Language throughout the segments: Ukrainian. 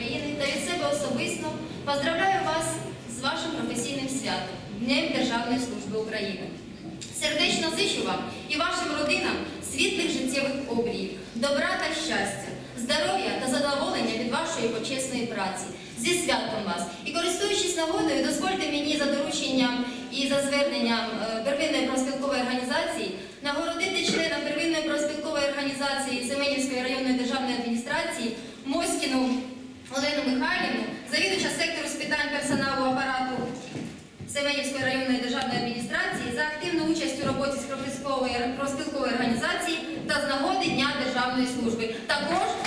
України та від себе особисто поздравляю вас з вашим професійним святом Днем Державної служби України. Сердечно зичу вам і вашим родинам світлих життєвих обріїв, добра та щастя, здоров'я та задоволення від вашої почесної праці. Зі святом вас! І користуючись нагодою, дозвольте мені за дорученням і за зверненням е, первинної профспілкової організації нагородити члена первинної профспілкової організації Семенівської районної державної адміністрації Моськіну Олену Михайлівну, завідувача сектору з питань персоналу апарату Семенівської районної державної адміністрації за активну участь у роботі з профспілкової організації та з нагоди Дня державної служби. Також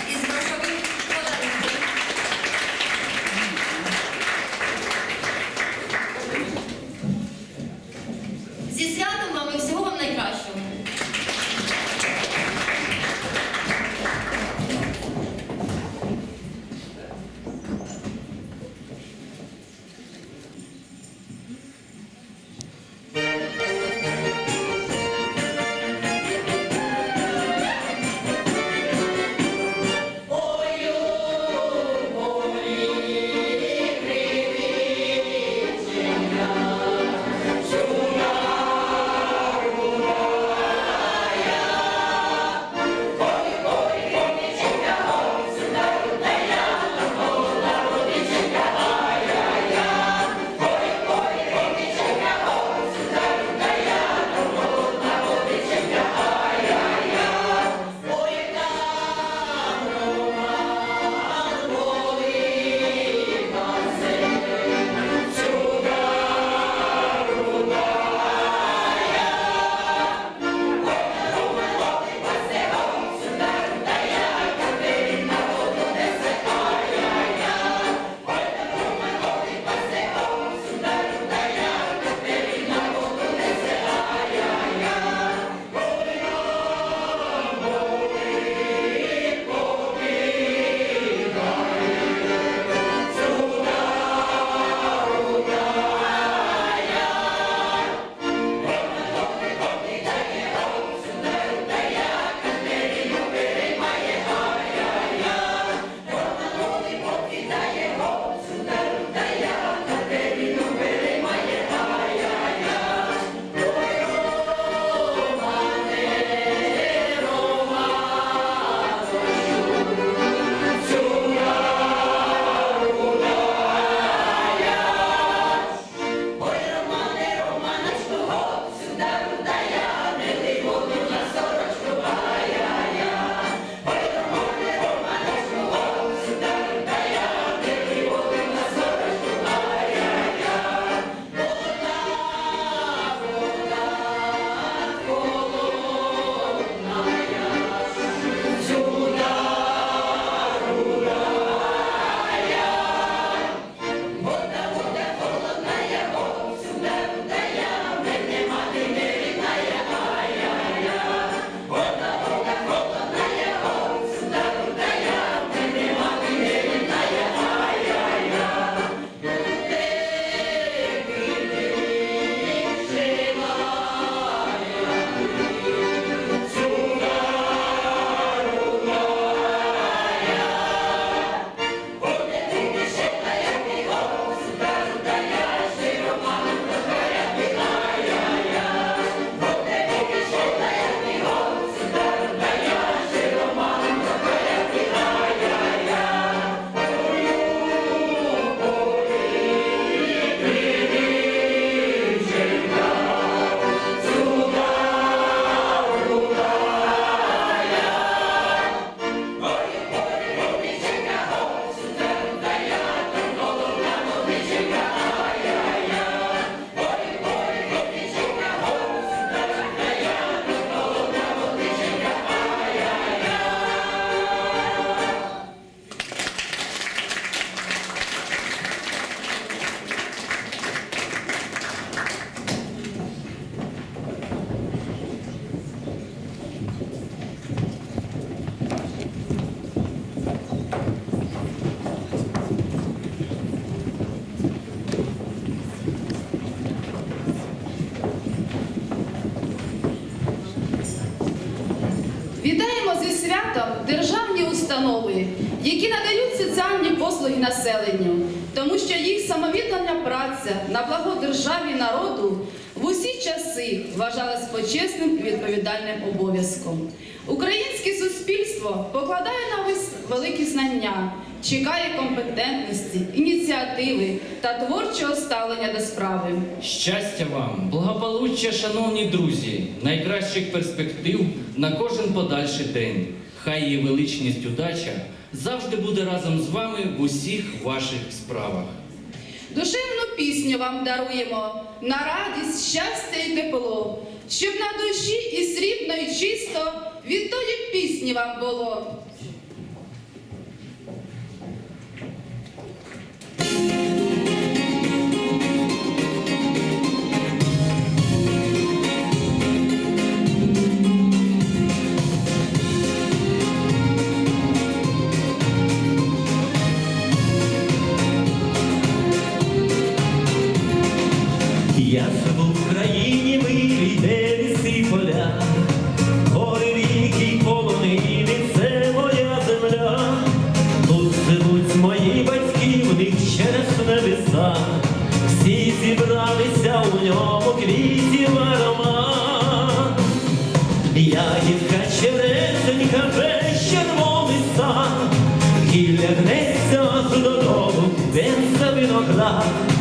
Установи, які надають соціальні послуги населенню, тому що їх самовіддана праця на благо державі народу в усі часи вважалась почесним і відповідальним обов'язком. Українське суспільство покладає на вис великі знання, чекає компетентності, ініціативи та творчого ставлення до справи. Щастя вам, благополуччя, шановні друзі, найкращих перспектив на кожен подальший день. Хай її величність удача завжди буде разом з вами в усіх ваших справах. Душевну пісню вам даруємо на радість, щастя і тепло, щоб на душі і срібно, і чисто від тої пісні вам було. Весь червоний сад, гілля гнеться додому, венця виноград.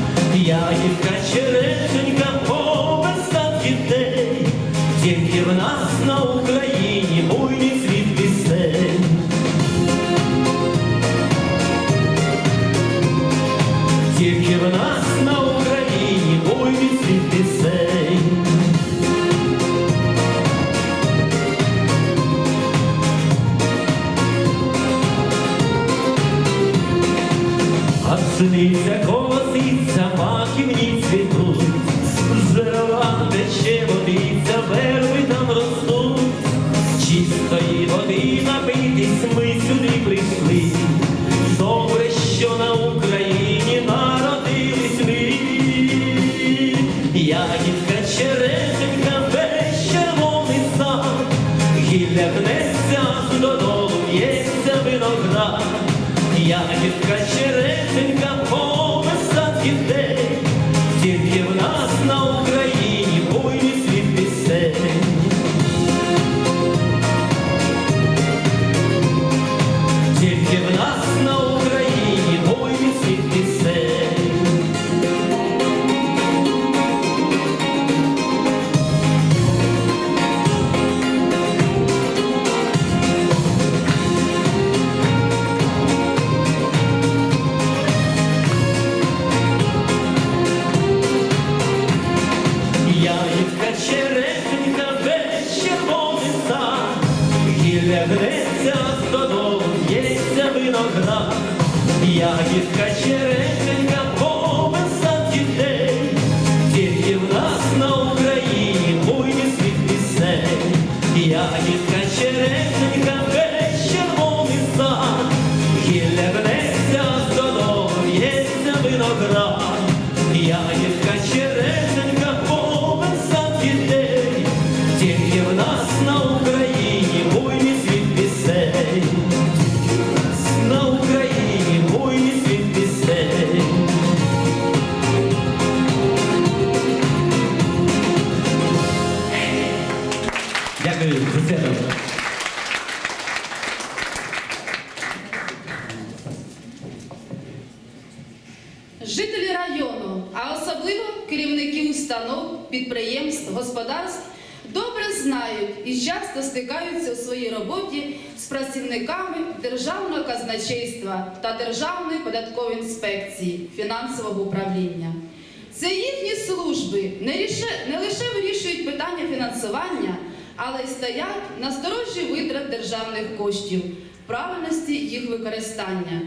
Не, лише- вирішують питання фінансування, але й стоять на сторожі витрат державних коштів, правильності їх використання.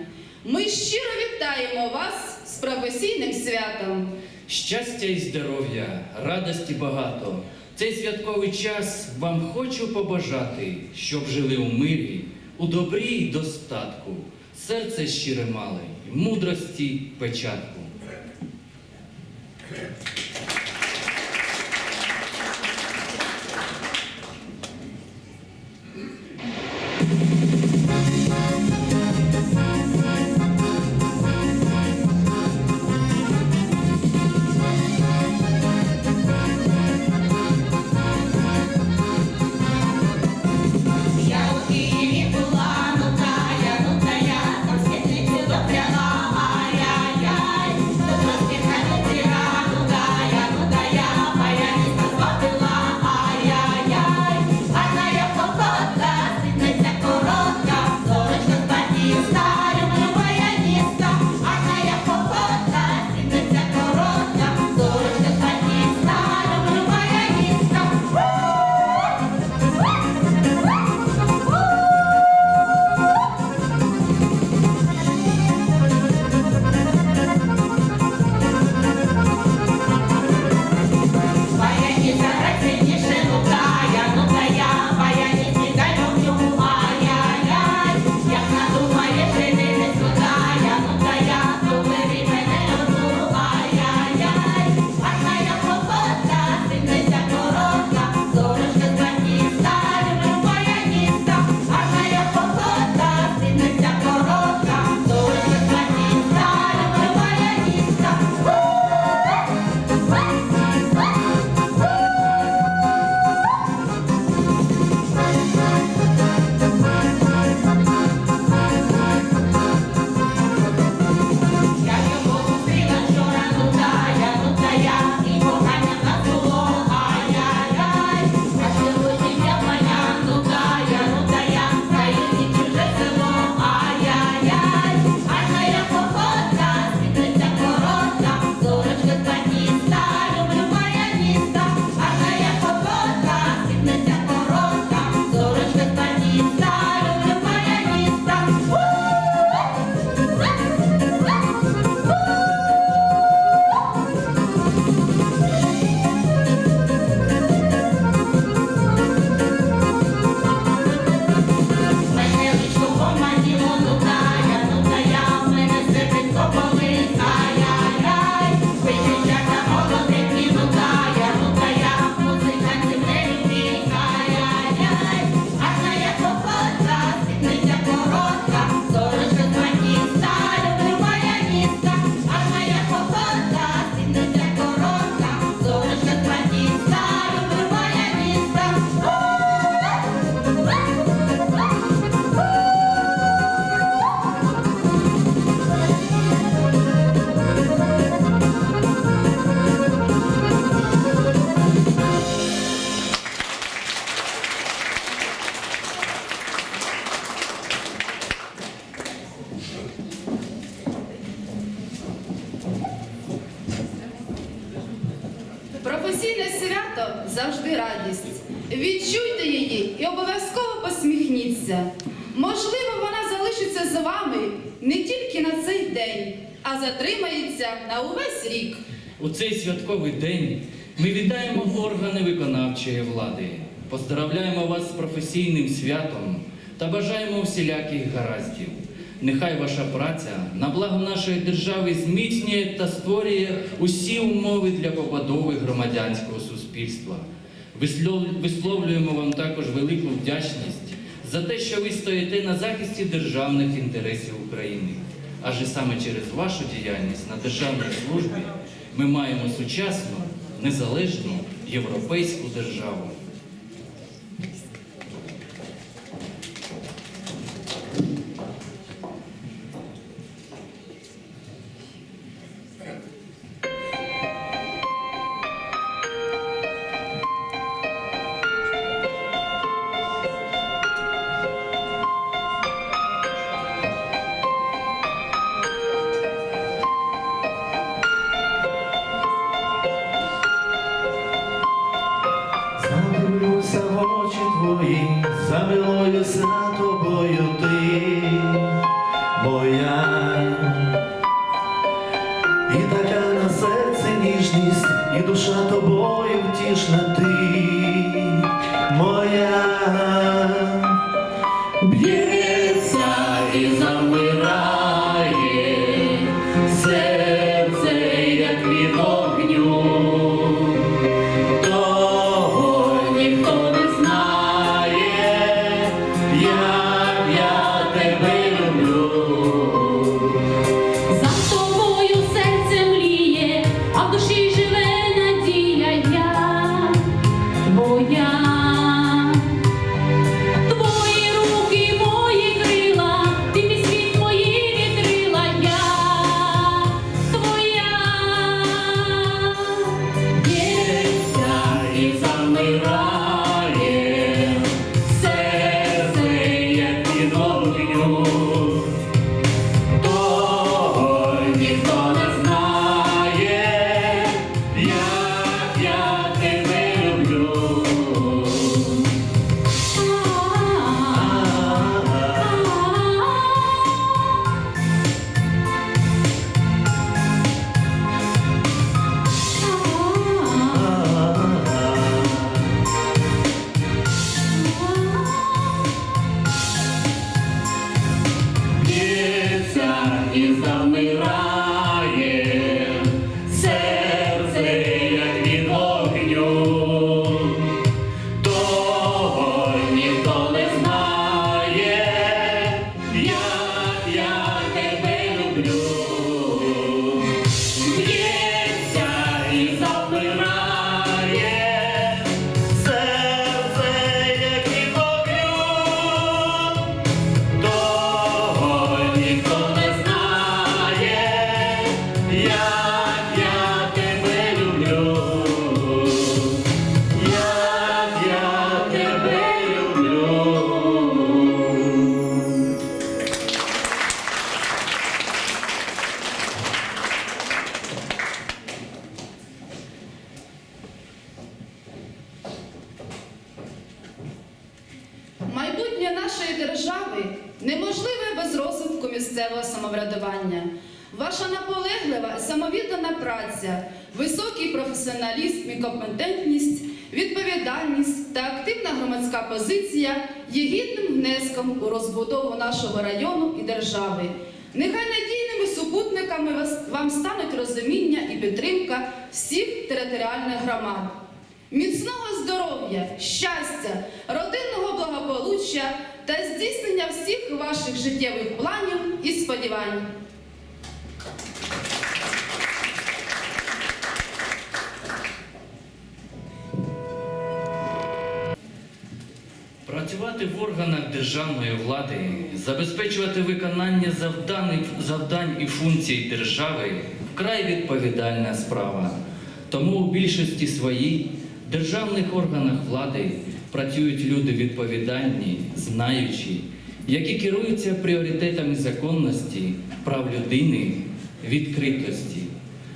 Ми щиро вітаємо вас з професійним святом. Щастя і здоров'я, радості багато. Цей святковий час вам хочу побажати, щоб жили у мирі, у добрі й достатку, серце щире мали, мудрості печатку. Завжди радість. Відчуйте її і обов'язково посміхніться. Можливо, вона залишиться з вами не тільки на цей день, а затримається на увесь рік. У цей святковий день ми вітаємо органи виконавчої влади, поздравляємо вас з професійним святом та бажаємо всіляких гараздів. Нехай ваша праця на благо нашої держави зміцнює та створює усі умови для побудови громадянського суспільства. Вислов- Висловлюємо вам також велику вдячність за те, що ви стоїте на захисті державних інтересів України. Адже саме через вашу діяльність на державній службі ми маємо сучасну, незалежну європейську державу. Тобою ти, Міцного здоров'я, щастя, родинного благополуччя та здійснення всіх ваших життєвих планів і сподівань. Працювати в органах державної влади, забезпечувати виконання завдань, і функцій держави вкрай відповідальна справа. Тому у більшості своїй в державних органах влади працюють люди відповідальні, знаючі, які керуються пріоритетами законності, прав людини, відкритості.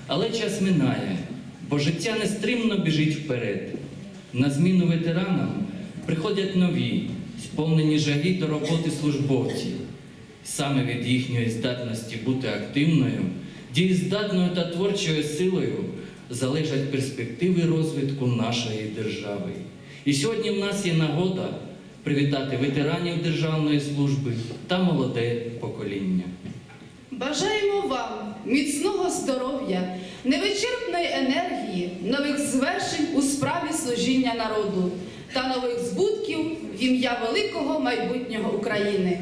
Але час минає, бо життя нестримно біжить вперед. На зміну ветеранам приходять нові, сповнені жаги до роботи службовці. Саме від їхньої здатності бути активною, дієздатною та творчою силою залежать перспективи розвитку нашої держави. І сьогодні в нас є нагода привітати ветеранів державної служби та молоде покоління. Бажаємо вам міцного здоров'я, невичерпної енергії, нових звершень у справі служіння народу та нових збутків в ім'я великого майбутнього України.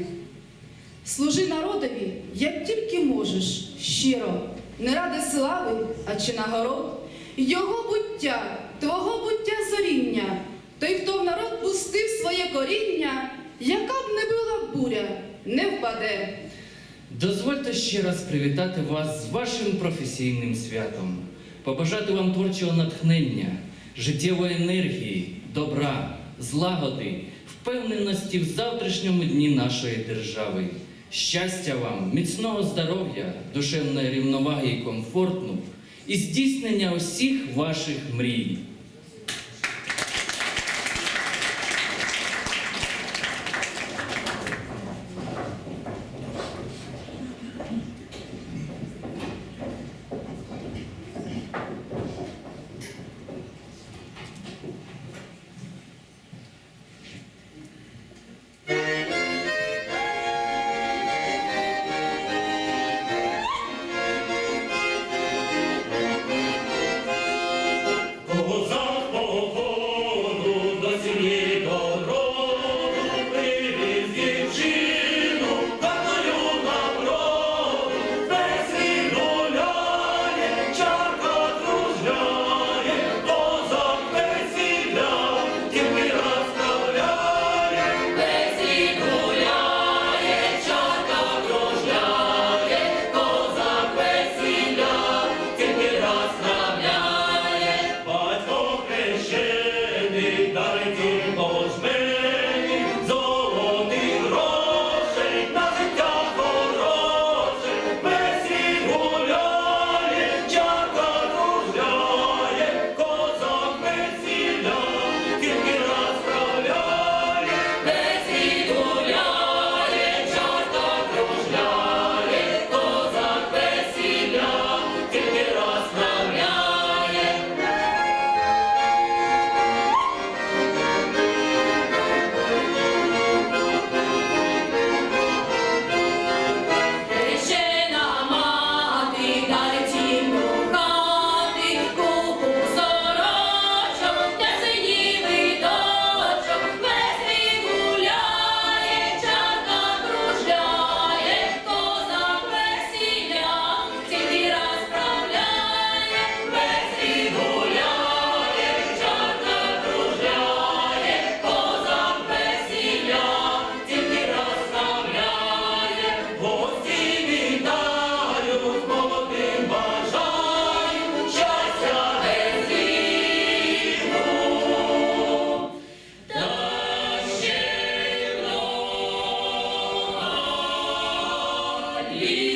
Служи народові, як тільки можеш, щиро, не ради слави, а чи нагород, його буття, твого буття зоріння, той, хто в народ пустив своє коріння, яка б не була буря, не впаде. Дозвольте ще раз привітати вас з вашим професійним святом, побажати вам творчого натхнення, життєвої енергії, добра, злагоди, впевненості в завтрашньому дні нашої держави. Щастя вам, міцного здоров'я, душевної рівноваги і комфорту і здійснення усіх ваших мрій. Peace.